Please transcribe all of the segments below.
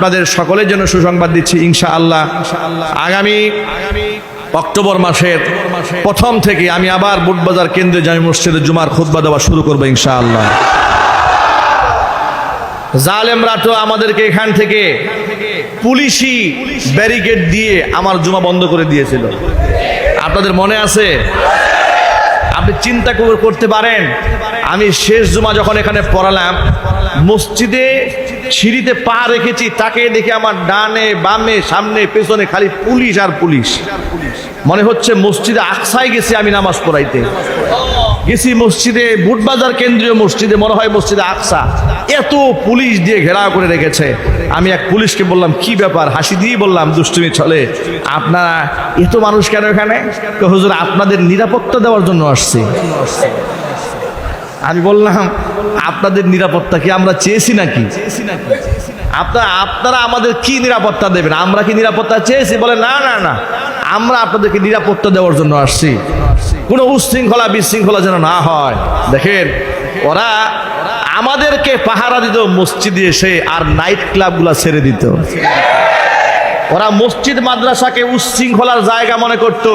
আপনাদের সকলের জন্য সুসংবাদ দিচ্ছি ইনশা আল্লাহ আগামী অক্টোবর মাসের প্রথম থেকে আমি আবার বুটবাজার কেন্দ্রীয় জামি মসজিদে জুমার খুতবা দেওয়া শুরু করব ইনশা আল্লাহ জালেমরা তো আমাদেরকে এখান থেকে পুলিশি ব্যারিকেড দিয়ে আমার জুমা বন্ধ করে দিয়েছিল। আপনাদের মনে আছে? আপনি চিন্তা করে- করতে পারেন। আমি শেষ জুমা যখন এখানে পড়ালাম, মসজিদে সিঁড়িতে পা রেখেছি, তাকে দেখে আমার ডানে, বামে, সামনে, পেছনে খালি পুলিশ আর পুলিশ। মনে হচ্ছে মসজিদে আকসাই গেছি আমি নামাজ পড়াইতে। গেছি মসজিদে, বুটবাজার কেন্দ্রীয় মসজিদে, মনে হয় মসজিদে আকসা। এত পুলিশ দিয়ে ঘেরাও করে রেখেছে। আমি এক পুলিশকে বললাম, কি ব্যাপার? হাসি দিয়ে বললাম, দুষ্টুমি চলে। আপনারা, এত মানুষ কেন এখানে? হুজুর, আপনাদের নিরাপত্তা দেওয়ার জন্য আসছি। আমি বললাম, আপনাদের নিরাপত্তা কি আমরা চেয়েছি নাকি? আপনারা আপনারা আমাদের কি নিরাপত্তা দেবেন? আমরা কি নিরাপত্তা চেয়েছি? বলে, না না না। আমরা আপনাদেরকে নিরাপত্তা দেওয়ার জন্য আসছি। কোনো উশৃঙ্খলা, বিশৃঙ্খলা যেন না হয়। দেখেন, ওরা আমাদেরকে পাহারা দিত, মসজিদে এসে আর নাইট ক্লাবগুলো ছেড়ে দিত। ওরা মসজিদ, মাদ্রাসাকে উচ্ছৃঙ্খলার জায়গা মনে করত।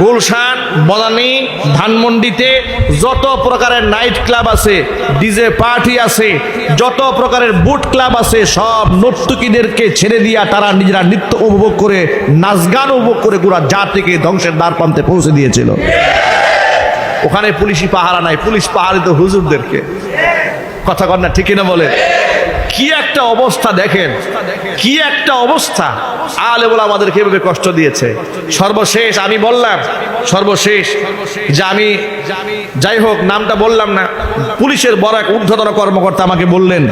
গুলশান বনানী ধানমন্ডিতে যত প্রকারের নাইট ক্লাব আছে, ডিজে পার্টি আছে, যত প্রকারের বুট ক্লাব আছে, সব নর্তকীদেরকে ছেড়ে দিয়া তারা নিজেরা নৃত্য উপভোগ করে, নাচ গান উপভোগ করে গোড়া জাতিকে ধ্বংসের দ্বার প্রান্তে পৌঁছে দিয়েছিল। ওখানে পুলিশি পাহারা নাই, পুলিশ পাহারিত হুজুরদেরকে। কথা কর না, ঠিক না বলে কি একটা অবস্থা দেখেন, কি একটা অবস্থা। আলে বলে আমাদেরকে এভাবে কষ্ট দিয়েছে। সর্বশেষ আমি বললাম, সর্বশেষ যে আমি যাই হোক, নামটা বললাম না। পুলিশের বড় এক ঊর্ধ্বতন কর্মকর্তা আমাকে বললেন,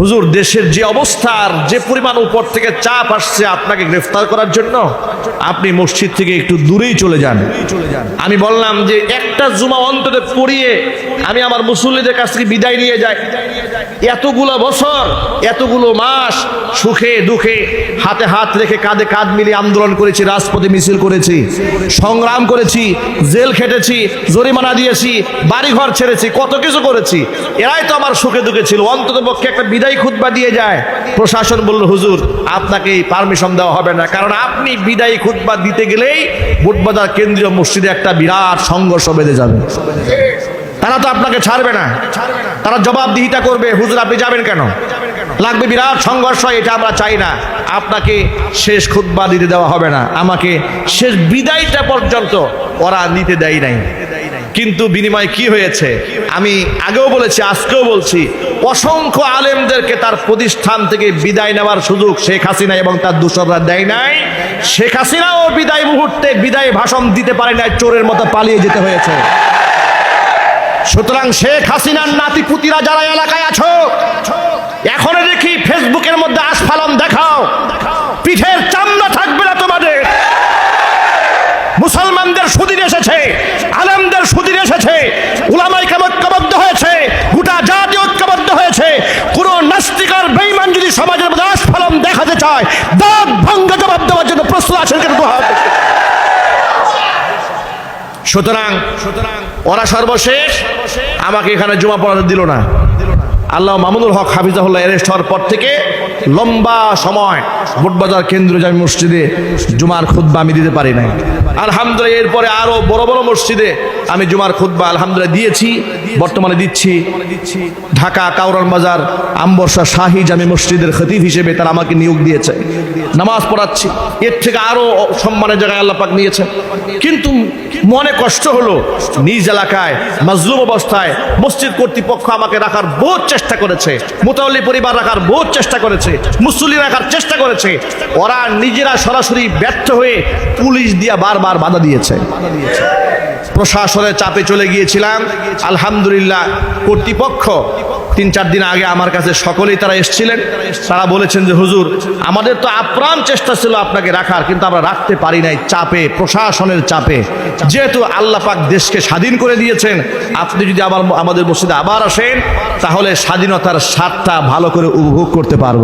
হুজুর, দেশের যে অবস্থার যে পরিমাণ উপর থেকে চাপ আসছে আপনাকে গ্রেফতার করার জন্য, আপনি মসজিদ থেকে একটু দূরেই চলে যান। আমি বললাম যে একটা জুমা অন্তত পড়িয়ে আমি আমার মুসল্লিদের কাছ থেকে বিদায় নিয়ে যাই। এতগুলো বছর, এতগুলো মাস সুখে, দুঃখে হাতে হাত রেখে কাঁধে কাঁধ মিলিয়ে আন্দোলন করেছি, রাজপথে মিছিল করেছি, সংগ্রাম করেছি, জেল খেটেছি, জরিমানা দিয়েছি, বাড়িঘর ছেড়েছি, কত কিছু করেছি। এরাই তো আমার সুখে, দুঃখে ছিল। অন্তত পক্ষে একটা বিদায় খুতবা দিয়ে যায়। প্রশাসন বলল, হুজুর আপনাকে পারমিশন দেওয়া হবে না। কারণ আপনি বিদায়ী খুতবা দিতে গেলেই বুটবাজার কেন্দ্রীয় মসজিদে একটা বিরাট সংঘর্ষ বেঁধে যাবে। তারা তো আপনাকে ছাড়বে না। তারা জবাবদিহিতা করবে। হুজুর, আপনি যাবেন কেন? লাগবে বিরাট সংঘর্ষ, এটা আমরা চাই না। আপনাকে শেষ খুতবা দিতে দেওয়া হবে না। আমাকে শেষ বিদায়টা পর্যন্ত ওরা নিতে দেয় নাই। কিন্তু বিনিময়ে কি হয়েছে? আমি আগেও বলেছি, আজকেও বলছি, অসংখ্য আলেমদেরকে তার প্রতিষ্ঠান থেকে বিদায় নেওয়ার সুযোগ শেখ হাসিনা এবং তার দূষররা দেয় নাই। শেখ হাসিনাও বিদায় মুহূর্তে বিদায় ভাষণ দিতে পারে নাই, চোরের মতো পালিয়ে যেতে হয়েছে। সুতরাং শেখ হাসিনার নাতি পুতিরা যারা এলাকায় আছো, এখনও দেখি ফেসবুকের মধ্যে আস্ফালন দেখাও। পিঠের চামড়া থাকবে না তোমাদের। মুসলমানদের সুদিন এসেছে, আলেমদের সুদিন এসেছে উলামাই ঐক্যবদ্ধ হয়েছে, গোটা জাতি ঐক্যবদ্ধ হয়েছে। কোন নাস্তিকার বেইমান যদি সমাজের মধ্যে আস্ফালন দেখাতে চায়, দাঁত ভঙ্গ জবাব দেওয়ার জন্য প্রস্তুত আছেন কেন সুতরাং সুতরাং ওরা সর্বশেষ আমাকে এখানে জমা পড়াতে দিল না। আল্লাহ মামুনুল হক হাফিজাহুল্লাহ অ্যারেস্ট হওয়ার পর থেকে লম্বা সময় বুটবাজার কেন্দ্র জামি মসজিদে জুমার খুদ্া আমি দিতে পারি নাই। আলহামদুলিল্লাহ, এরপরে আরও বড় বড় মসজিদে আমি জুমার খুদ্া আলহামদুলিল্লাহ দিয়েছি, বর্তমানে দিচ্ছি। ঢাকা কাউরান বাজার আম্বরসা শাহী জামি মসজিদের খতিব হিসেবে তারা আমাকে নিয়োগ দিয়েছে। নামাজ পড়াচ্ছি, এর থেকে আরও সম্মানের জায়গায় আল্লাহ পাক নিয়েছেন কিন্তু মনে কষ্ট হলো, নিজ এলাকায় মাজলুম অবস্থায় মসজিদ কর্তৃপক্ষ আমাকে রাখার বহুত চেষ্টা করেছে। মোতাল্লি পরিবার রাখার বহুত চেষ্টা করেছে। মুসল্লি রাখার চেষ্টা করেছে। ওরা নিজেরা সরাসরি ব্যর্থ হয়ে পুলিশ দিয়ে বারবার বাধা দিয়েছে। প্রশাসনের চাপে চলে গিয়েছিলাম। আলহামদুলিল্লাহ কর্তৃপক্ষ তিন চার দিন আগে আমার কাছে সকলেই তারা এসছিলেন। তারা বলেছেন যে, হুজুর, আমাদের তো আপ্রাণ চেষ্টা ছিল আপনাকে রাখার, কিন্তু আমরা রাখতে পারি নাই চাপে, প্রশাসনের চাপে। যেহেতু আল্লাহ পাক দেশকে স্বাধীন করে দিয়েছেন, আপনি যদি আবার আমাদের মসজিদে আবার আসেন, তাহলে স্বাধীনতার স্বাদটা ভালো করে উপভোগ করতে পারব।